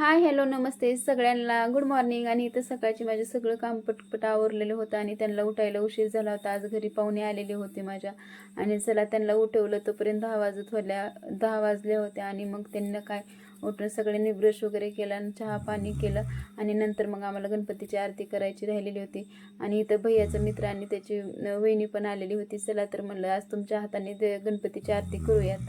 Hi hello नमस्ते. सगळ्यांना good morning. आणि इथं सकाळची माझे सगळं काम पटपट आवरलेलं होतं आणि त्यांना उठायला उशीर झाला होता. आज घरी पाहुणे आलेले होते माझ्या. आणि चला त्यांना उठवलं. तोपर्यंत दहा वाजत होल्या दहा वाजल्या होत्या. आणि मग त्यांना काय उठून सगळ्यांनी ब्रश वगैरे केला आणि चहा पाणी केलं. आणि नंतर मग आम्हाला गणपतीची आरती करायची राहिलेली होती. आणि इथं भैयाचा मित्र आणि त्याची वहिनी पण आलेली होती. चला तर म्हणलं आज तुमच्या हाताने गणपतीची आरती करूयात.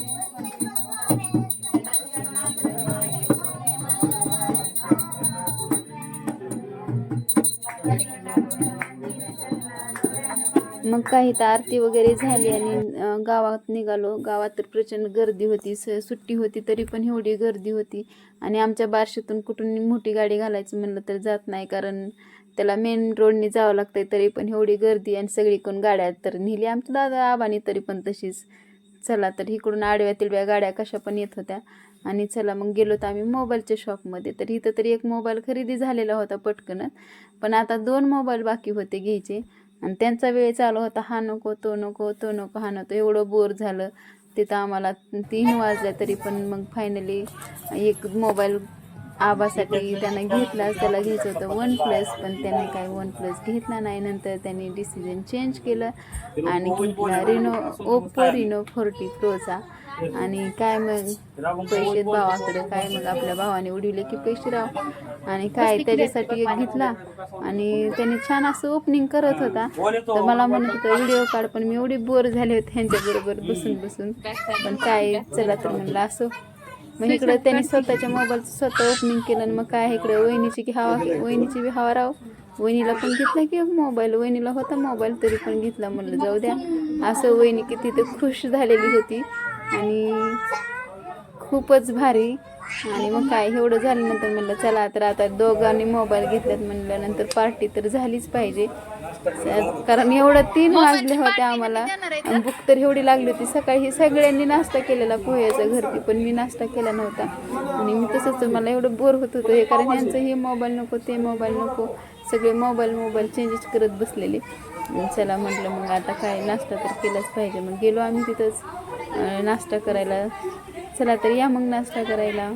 मग काही तर आरती वगैरे झाली आणि गावात निघालो. गावात तर प्रचंड गर्दी होती. स सुट्टी होती तरी पण एवढी गर्दी होती. आणि आमच्या बारशातून कुठून मोठी गाडी घालायची म्हणलं तर जात नाही. कारण त्याला मेन रोडने जावं लागतंय तरी पण एवढी गर्दी आणि सगळीकडून गाड्या तर नेली आमच्या दादा आबानी तरी पण तशीच. चला तर इकडून आडव्या तिडव्या गाड्या कशा पण येत होत्या. आणि चला मग गेलो तर आम्ही मोबाईलच्या शॉपमध्ये. तर इथं तरी एक मोबाईल खरेदी झालेला होता पटकनच. पण आता दोन मोबाईल बाकी होते घ्यायचे. आणि त्यांचा वेळ चालू होता हा नको तो नको तो नको हा नको एवढं बोर झालं. तिथं आम्हाला तीन वाजल्या तरी पण मग फायनली एक मोबाईल आबासाठी त्यानं घेतला त्याला घ्यायचं होतं वन प्लस पण त्याने काय वन प्लस घेतला नाही. नंतर त्यांनी डिसिजन चेंज केलं. आणि घेतला रिनो ओप्पो रिनो फोर्टी प्रोचा आणि काय मग पैसे भावाकडे काय मग आपल्या भावाने उडविले की पैसे राव. आणि काय त्याच्यासाठी एक घेतला. आणि त्याने छान असं ओपनिंग करत होता. तर मला म्हणत होतं व्हिडिओ काढ. पण मी एवढी बोर झाले होते ह्यांच्याबरोबर बसून बसून. पण काय चला तर म्हणलं असो. मग इकडं त्यांनी स्वतःच्या मोबाईलचं स्वतः ओपनिंग केलं आणि मग काय इकडे वहिनीची की हवा वहिनीची बी हवा राव. वहिनीला पण घेतला की मोबाईल वहिनीला होता मोबाईल तरी पण घेतला म्हणलं जाऊ द्या. असं वहिनी किती तर खुश झालेली होती. आणि खूपच भारी. आणि मग काय एवढं झाल्यानंतर म्हणलं चला तर आता दोघांनी मोबाईल घेतल्यात म्हणल्यानंतर पार्टी तर झालीच पाहिजे. कारण एवढं तीन वाजले होते आम्हाला. आणि भूक तर एवढी लागली होती. सकाळी सगळ्यांनी नाश्ता केलेला पोह्याचा घरती पण मी नाश्ता केला नव्हता. आणि मी तसंच मला एवढं बोर होत होतं. हे कारण यांचं हे मोबाईल नको ते मोबाईल नको. सगळे मोबाईल मोबाईल चेंजेस करत बसलेले. चला म्हटलं मग आता काय नाश्ता तर केलाच पाहिजे. मग गेलो आम्ही तिथंच नाश्ता करायला. चला तर या मग नाश्ता करायला.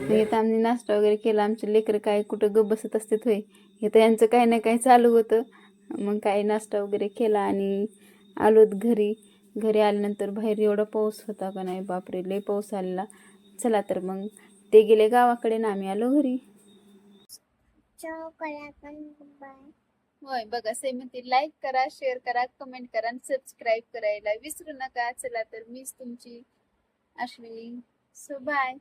मग इथं आम्ही नाश्ता वगैरे केला. आमचे लेकरं काय कुठं गप बसत असते होय. तर यांचं काही ना काही चालू होतं. मग काय नाश्ता वगैरे केला आणि आलोत घरी. घरी आल्यानंतर बाहेर एवढा पाऊस होता का नाही बापरे लय पाऊस आलेला. चला तर मग. ते गेले गावाकडे ना आम्ही आलो घरी. होय बघा सेमती लाईक करा शेअर करा कमेंट करा आणि सबस्क्राईब करायला विसरू नका. चला तर मीच तुमची अश्विनी. सो बाय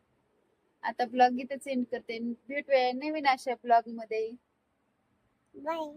आता ब्लॉग इथेच एंड करते. भेटूया नवीन अशा ब्लॉगमध्ये. बाय